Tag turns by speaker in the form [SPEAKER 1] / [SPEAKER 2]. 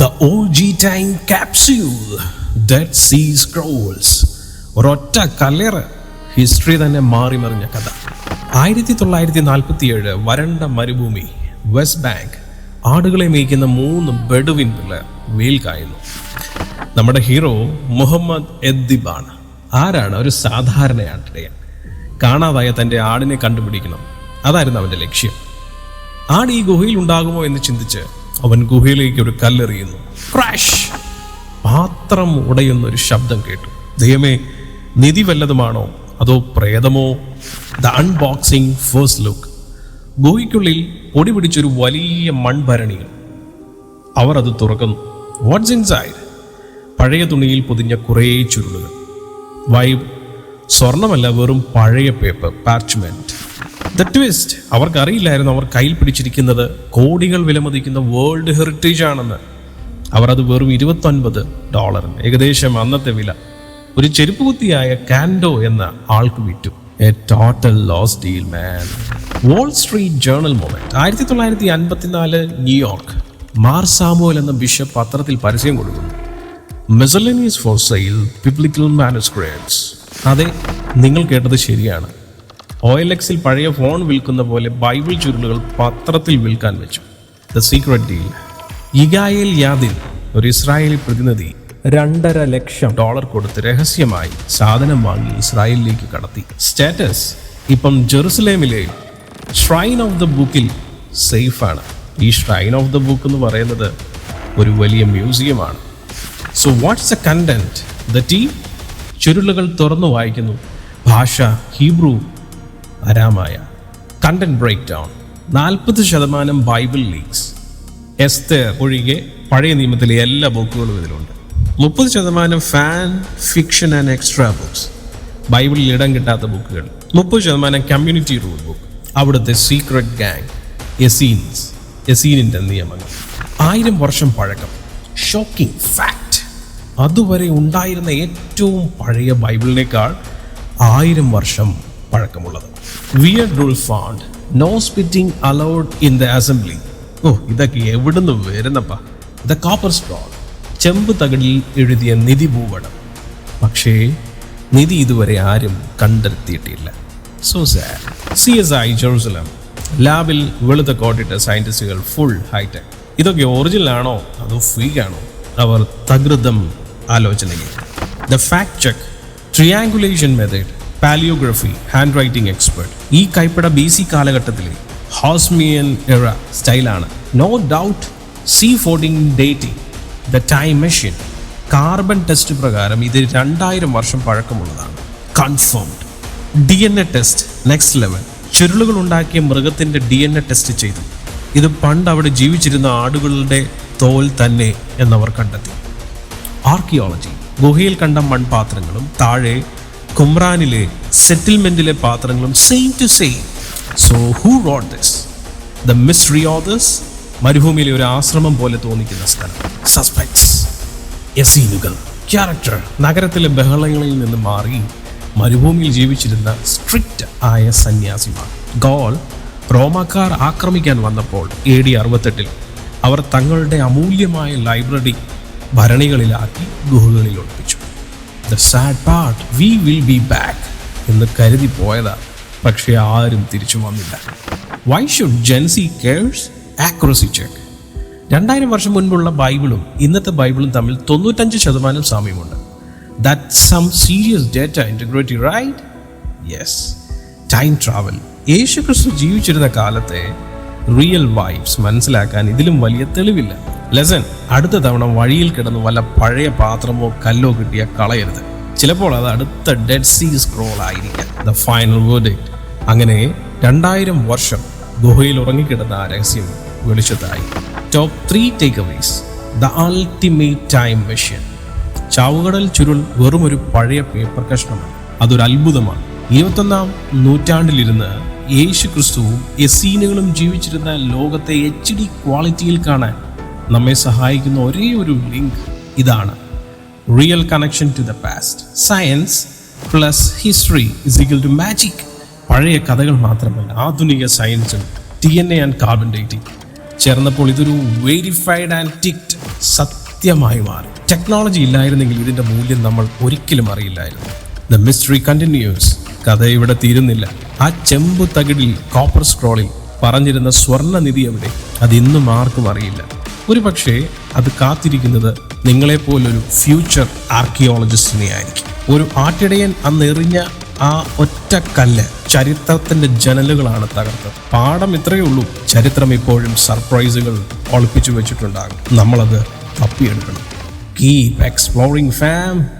[SPEAKER 1] The O G time capsule Dead Sea Scrolls ഒരൊറ്റ കല്ലേറ് history തന്നെ മാറി മറിഞ്ഞ കഥ. ആയിരത്തി തൊള്ളായിരത്തി നാൽപ്പത്തിയേഴ് വരണ്ട മരുഭൂമി വെസ്റ്റ് ബാങ്ക് ആടുകളെ മേയ്ക്കുന്ന മൂന്ന് ബെഡുവിൻ പിള്ളേർ വെയിൽ കായുന്നു. നമ്മുടെ ഹീറോ മുഹമ്മദ് എദ്ദിബാണ്. ആരാണ്? ഒരു സാധാരണ ആട്ടിടയൻ. കാണാതായ തന്റെ ആടിനെ കണ്ടുപിടിക്കണം. അതായിരുന്നു അവന്റെ ലക്ഷ്യം. ആട് ഈ ഗുഹയിൽ ഉണ്ടാകുമോ എന്ന് ചിന്തിച്ച് അവൻ ഗുഹയിലേക്ക് ഒരു കല്ലെറിയുന്നു. ക്രാഷ് പാത്രം ഉടയുന്ന ഒരു ശബ്ദം കേട്ടു. ദൈവമേ നിധി വല്ലതുമാണോ? അതോ പ്രേതമോ? ദ അൺബോക്സിംഗ് ഫേസ്റ്റ് ലുക്ക് ഗുഹയ്ക്കുള്ളിൽ പൊടി പിടിച്ചൊരു വലിയ മൺഭരണിയിൽ അവർ അത് തുറക്കുന്നു. വാട്ട്സ് ഇൻസൈഡ് പഴയ തുണിയിൽ പൊതിഞ്ഞ കുറേ ചുരുളുകൾ. വൈബ് സ്വർണമല്ല വെറും പഴയ പേപ്പർ പാർച്ച്മെന്റ് ട്വിസ്റ്റ് അവർക്കറിയില്ലായിരുന്നു അവർ കയ്യിൽ പിടിച്ചിരിക്കുന്നത് കോടികൾ വിലമതിക്കുന്ന വേൾഡ് ഹെറിറ്റേജ് ആണെന്ന്. അവർ അത് വെറും ഇരുപത്തൊൻപത് ഡോളറിന് ഏകദേശം അന്നത്തെ വില. ഒരു ചെരുപ്പ് കുത്തിയായ കാൻഡോ എന്ന ആൾക്ക് വിറ്റു. A total loss deal man Wall Street Journal moment ആയിരത്തി തൊള്ളായിരത്തി അൻപത്തിനാല് ന്യൂയോർക്ക് മാർ എന്ന ബിഷപ്പ് പത്രത്തിൽ പരസ്യം കൊടുക്കുന്നു. Miscellaneous for sale biblical manuscripts അതെ നിങ്ങൾ കേട്ടത് ശരിയാണ്. ഒ എൽ എക്സിൽ പഴയ ഫോൺ വിൽക്കുന്ന പോലെ ബൈബിൾ ചുരുളുകൾ പത്രത്തിൽ വിൽക്കാൻ വെച്ചു. The secret deal Yigael Yadin ഒരു ഇസ്രായേലി പ്രതിനിധി രണ്ടര ലക്ഷം. ഡോളർ കൊടുത്ത് രഹസ്യമായി സാധനം വാങ്ങി ഇസ്രായേലിലേക്ക് കടത്തി. സ്റ്റാറ്റസ് ഇപ്പം ജെറുസലേമിലെ ഷ്രൈൻ ഓഫ് ദ ബുക്കിൽ സേഫാണ് ഈ ഷ്രൈൻ ഓഫ് ദ ബുക്ക് എന്ന് പറയുന്നത് ഒരു വലിയ മ്യൂസിയമാണ് so what's a content the tea ചുരുളുകൾ തുറന്നു വായിക്കുന്നു. ഭാഷ ഹീബ്രു അരാമായ. കണ്ടന്റ് ബ്രേക്ക് ഡൗൺ നാൽപ്പത് ശതമാനം ബൈബിൾ ലീക്സ് എസ്തർ ഒഴികെ പഴയ നിയമത്തിലെ എല്ലാ ബുക്കുകളും ഇതിലുണ്ട്. മുപ്പത് ശതമാനം fan fiction and extra books ബൈബിളിൽ ഇടം കിട്ടാത്ത ബുക്കുകൾ. മുപ്പത് ശതമാനം കമ്മ്യൂണിറ്റി റൂൾ ബുക്ക് അവിടുത്തെ സീക്രട്ട് ഗാങ് എസീൻസ് എസീനിന്റെ നിയമങ്ങൾ. ആയിരം വർഷം പഴക്കം. ഷോക്കിംഗ് ഫാക്റ്റ് അതുവരെ ഉണ്ടായിരുന്ന ഏറ്റവും പഴയ ബൈബിളിനേക്കാൾ ആയിരം വർഷം പഴക്കമുള്ളത്. Weird rule found no spitting allowed in the assembly ഓ ഇതൊക്കെ എവിടുന്ന് വരുന്നപ്പാ? ദ കോപ്പർ സ്ട്രോൾ ചെമ്പ് തകടിൽ എഴുതിയ നിധി ഭൂപടം. പക്ഷേ നിധി ഇതുവരെ ആരും കണ്ടെത്തിയിട്ടില്ല. So sad C S I Jerusalem ലാബിൽ വെളുത്ത കോട്ടിട്ട സയന്റിസ്റ്റുകൾ ഫുൾ ഹൈടെക് ഇതൊക്കെ ഒറിജിനൽ ആണോ? അതോ ഫീക്ക് ആണോ? അവർ തകൃതം ആലോചനയിൽ. The fact check triangulation method palaeography hand writing expert ഈ കൈപ്പട ബി സി കാലഘട്ടത്തിലെ ഹോസ്മിയൻ എറ സ്റ്റൈലാണ് no doubt C fourteen dating the time machine carbon test പ്രകാരം ഇത് രണ്ടായിരം വർഷം പഴക്കമുള്ളതാണ്. Confirmed D N A test next level ചുരുളുകൾ ഉണ്ടാക്കിയ മൃഗത്തിന്റെ ഡി എൻ എ ടെസ്റ്റ് ചെയ്തു. ഇത് പണ്ട് അവിടെ ജീവിച്ചിരുന്ന ആടുകളുടെ തോൽ തന്നെ എന്നവർ കണ്ടെത്തി. ആർക്കിയോളജി ഗുഹയിൽ കണ്ട മൺപാത്രങ്ങളും താഴെ കുമ്രാനിലെ സെറ്റിൽമെന്റിലെ പാത്രങ്ങളും same to same so who wrote this the mystery authors മരുഭൂമിയിലെ ഒരു ആശ്രമം പോലെ തോന്നിക്കുന്ന സ്ഥലം. സസ്പെക്ട്സ് എസീനുകൾ ക്യാരക്ടർ നഗരത്തിലെ ബഹളങ്ങളിൽ നിന്ന് മാറി മരുഭൂമിയിൽ ജീവിച്ചിരുന്ന സ്ട്രിക്റ്റ് ആയ സന്യാസിമാർ. ഗോൾ റോമാക്കാർ ആക്രമിക്കാൻ വന്നപ്പോൾ എ ഡി അറുപത്തെട്ടിൽ അവർ തങ്ങളുടെ അമൂല്യമായ ലൈബ്രറി ഭരണികളിലാക്കി ഗുഹകളിൽ ഒളിപ്പിച്ചു. The sad part we will be back എന്ന് കരുതി പോയതാ. പക്ഷെ ആരും തിരിച്ചു വന്നില്ല. Why should Gen Z cares accuracy check രണ്ടായിരം വർഷം മുൻപുള്ള ബൈബിളും ഇന്നത്തെ ബൈബിളും തമ്മിൽ തൊണ്ണൂറ്റഞ്ച് ശതമാനം സാമ്യമുണ്ട്. That some serious data integrity right yes time travel യേശു ക്രിസ്തു ജീവിച്ചിരുന്ന കാലത്തെ റിയൽ വൈബ്സ് മനസ്സിലാക്കാൻ ഇതിലും വലിയ തെളിവില്ല. ലെസൺ അടുത്ത തവണ വഴിയിൽ കിടന്ന് വല്ല പഴയ പാത്രമോ കല്ലോ കിട്ടിയ കളയരുത്. ചിലപ്പോൾ അത് അടുത്ത ഡെഡ് സീ സ്ക്രോൾ ആയിരിക്കാം. ദ ഫൈനൽ അങ്ങനെ രണ്ടായിരം വർഷം ഗുഹയിൽ ഉറങ്ങിക്കിടന്ന ആ രഹസ്യം വെളിച്ചത്തായി. Top three takeaways the ultimate time machine ചാവുകടൽ ചുരുൾ വെറും ഒരു പഴയ പേപ്പർ കഷ്ണമാണ്. അതൊരു അത്ഭുതമാണ്. ഇരുപത്തൊന്നാം നൂറ്റാണ്ടിലിരുന്ന് യേശു ക്രിസ്തുവും എസീനുകളും ജീവിച്ചിരുന്ന ലോകത്തെ എച്ച് ഡി ക്വാളിറ്റിയിൽ കാണാൻ നമ്മെ സഹായിക്കുന്ന ഒരേ ഒരു ലിങ്ക് ഇതാണ്. Real connection to the past science plus history is equal to magic പഴയ കഥകൾ മാത്രമല്ല ആധുനിക സയൻസും D N A and carbon dating ചേർന്നപ്പോൾ ഇതൊരു വെരിഫൈഡ് ആൻഡ് ടിക്റ്റ് സത്യമായി മാറി. ടെക്നോളജി ഇല്ലായിരുന്നെങ്കിൽ ഇതിന്റെ മൂല്യം നമ്മൾ ഒരിക്കലും അറിയില്ലായിരുന്നു. ദ മിസ്റ്ററി കണ്ടിന്യൂസ് കഥ ഇവിടെ തീരുന്നില്ല. ആ ചെമ്പു തകിടിൽ കോപ്പർ സ്ക്രോളിൽ പറഞ്ഞിരുന്ന സ്വർണനിധി എവിടെ? അതിന്നും ആർക്കും അറിയില്ല. ഒരു പക്ഷേ അത് കാത്തിരിക്കുന്നത് നിങ്ങളെപ്പോലൊരു ഫ്യൂച്ചർ ആർക്കിയോളജിസ്റ്റിനെ ആയിരിക്കും ഒരു ആട്ടിടയൻ അന്നെറിഞ്ഞ ആ ഒറ്റ കല്ല് ചരിത്രത്തിന്റെ ജനലുകളാണ് തകർത്തത്. പാഠം ഇത്രയേ ഉള്ളൂ. ചരിത്രം ഇപ്പോഴും സർപ്രൈസുകൾ ഒളിപ്പിച്ചു വെച്ചിട്ടുണ്ടാകും. നമ്മളത് തപ്പിയെടുക്കണം. Keep exploring farm